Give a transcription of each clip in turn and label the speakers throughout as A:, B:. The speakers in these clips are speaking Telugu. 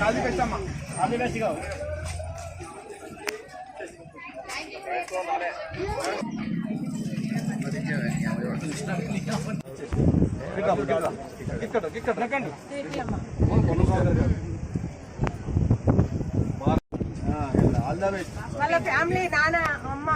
A: ఖాళీ బెస్ట్ అమ్మా ఖాళీ బెస్ట్
B: కావు Thank you. ఇక్కడ
A: ఇక్కడ రకండి
C: వాళ్ళ ఫ్యామిలీ నాన్న అమ్మ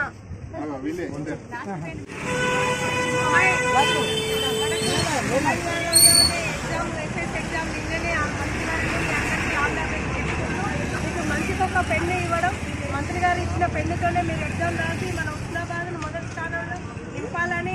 C: మంచికి ఒక పెన్ను ఇవ్వడం మంత్రి గారు ఇచ్చిన పెన్నుతోనే మీరు ఎగ్జామ్ రాసి మన ఉస్నాబాద్ మొదటి స్థానంలో నింపాలని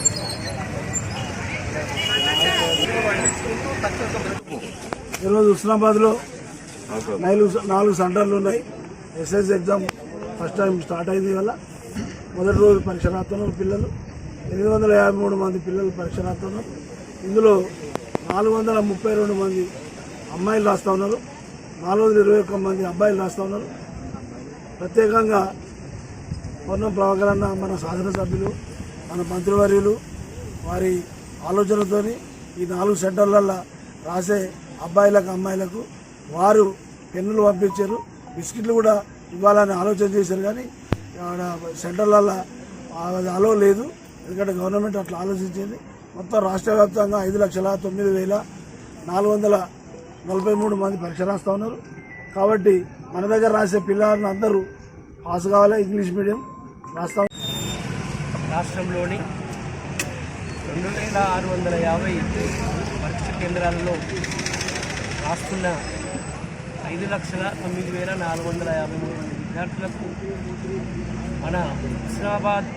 D: ఈరోజు హుస్నాబాద్లో నాలుగు నాలుగు సెంటర్లు ఉన్నాయి. SS exam first time start అయింది వల్ల మొదటి రోజు పరీక్ష రాస్తున్నారు పిల్లలు. ఎనిమిది వందల యాభై మూడు మంది పిల్లలు పరీక్ష రాస్తున్నారు ఇందులో నాలుగు వందల ముప్పై రెండు మంది అమ్మాయిలు రాస్తూ ఉన్నారు. నాలుగు వందల ఇరవై ఒక్క మంది అబ్బాయిలు రాస్తూ ఉన్నారు. ప్రత్యేకంగా పొన్నం ప్రభాకర్ అన్న మన శాసనసభ్యులు మన మంత్రివర్యులు వారి ఆలోచనతోని ఈ నాలుగు సెంటర్లలో రాసే అబ్బాయిలకు అమ్మాయిలకు వారు పెన్నులు పంపించారు. బిస్కెట్లు కూడా ఇవ్వాలని ఆలోచన చేశారు కానీ ఆడ అది అలో లేదు. ఎందుకంటే గవర్నమెంట్ అట్లా ఆలోచించింది. మొత్తం రాష్ట్ర వ్యాప్తంగా ఐదు లక్షల తొమ్మిది వేల నాలుగు వందల నలభై మూడు మంది పరీక్ష రాస్తూ ఉన్నారు. కాబట్టి మన దగ్గర రాసే పిల్లలను అందరూ పాస్ కావాలి ఇంగ్లీష్ మీడియం రాస్తాం
B: రాష్ట్రంలోని రెండు వేల ఆరు వందల యాభై పరీక్ష కేంద్రాలలో రాస్తున్న ఐదు లక్షల తొమ్మిది వేల నాలుగు వందల యాభై మూడు మంది విద్యార్థులకు మన హుస్నాబాద్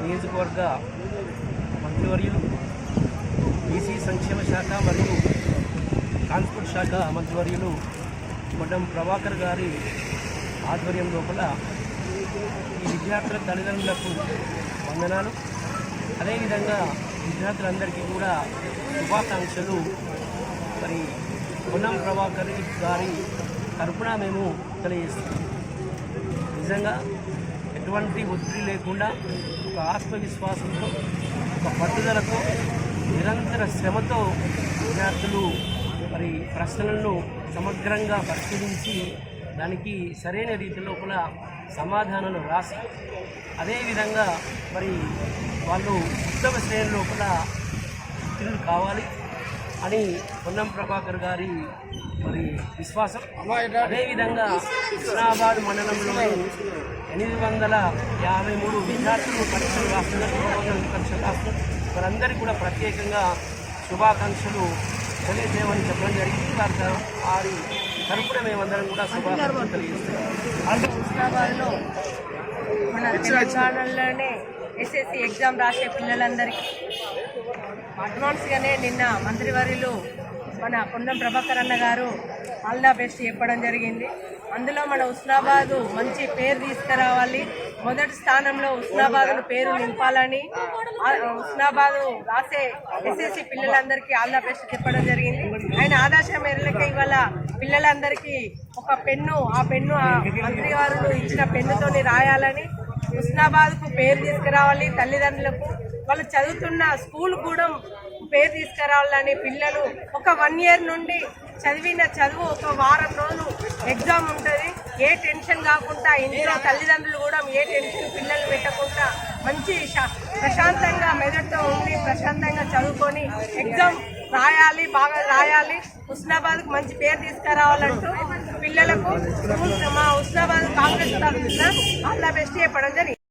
B: నియోజకవర్గ మంత్రివర్యులు బీసీ సంక్షేమ శాఖ మరియు ట్రాన్స్పోర్ట్ శాఖ మంత్రివర్యులు మొడ్డం ప్రభాకర్ గారి ఆధ్వర్యం లోపల ఈ విద్యార్థుల తల్లిదండ్రులకు వందనాలు. అదేవిధంగా విద్యార్థులందరికీ కూడా శుభాకాంక్షలు. మరి పొన్నం ప్రభాకర్ గారి తరఫున మేము తెలియజేస్తాం నిజంగా ఎటువంటి ఒత్తిడి లేకుండా ఒక ఆత్మవిశ్వాసంతో ఒక పట్టుదలతో నిరంతర శ్రమతో విద్యార్థులు మరి ప్రశ్నలను సమగ్రంగా పరిశీలించి దానికి సరైన రీతి లోపల సమాధానాలు రాసి అదేవిధంగా మరి వాళ్ళు ఉత్తమ శ్రేణి లోపల ఉత్తీర్ణులు కావాలి. అని పొన్నం ప్రభాకర్ గారి మరి విశ్వాసం. అదేవిధంగా హుస్నాబాద్ మండలంలోని ఎనిమిది వందల యాభై మూడు విద్యార్థులు పరీక్షలు రాస్తున్నారు పరీక్షలు రాస్తున్నారు వారందరికీ కూడా ప్రత్యేకంగా శుభాకాంక్షలు తెలియజేయమని చెప్పడం జరిగింది. వారి వారి తరపున మేమందరం కూడా శుభాకాంక్షలు తెలియజేస్తున్నాం.
C: హుస్నాబాద్లో మన తెలంగాణలోనే ఎస్ఎస్సి ఎగ్జామ్ రాసే పిల్లలందరికీ అడ్వాన్స్గానే నిన్న మంత్రివర్యులు మన కొండం ప్రభాకర్ అన్న గారు ఆల్ ద బెస్ట్ చెప్పడం జరిగింది. అందులో మన ఉస్నాబాదు మంచి పేరు తీసుకురావాలి. మొదటి స్థానంలో ఉస్నాబాదును పేరు నింపాలని ఉస్నాబాదు రాసే ఎస్ఎస్సి పిల్లలందరికీ ఆల్ ద బెస్ట్ చెప్పడం జరిగింది. ఆయన ఆదర్శ మేరలకే ఇవాళ పిల్లలందరికీ ఒక పెన్ను ఆ పెన్ను ఆ మంత్రి ఇచ్చిన పెన్నుతోని రాయాలని ఉస్నాబాద్కు పేరు తీసుకురావాలి తల్లిదండ్రులకు. వాళ్ళు చదువుతున్న స్కూల్ కూడా పేరు తీసుకురావాలని పిల్లలు ఒక వన్ ఇయర్ నుండి చదివిన చదువు ఒక వారం రోజులు ఎగ్జామ్ ఉంటుంది. ఏ టెన్షన్ కాకుండా ఇంట్లో తల్లిదండ్రులు కూడా ఏ టెన్షన్ పిల్లలు పెట్టకుండా మంచి ప్రశాంతంగా మెదడుతో ఉండి ప్రశాంతంగా చదువుకొని ఎగ్జామ్ రాయాలి బాగా రాయాలి. హుస్నాబాద్కు మంచి పేరు తీసుకురావాలంటూ పిల్లలకు స్కూల్ మా హుస్నాబాద్ కాంగ్రెస్ తరఫున ఆల్ ద బెస్ట్ చెప్పడం జరిగింది.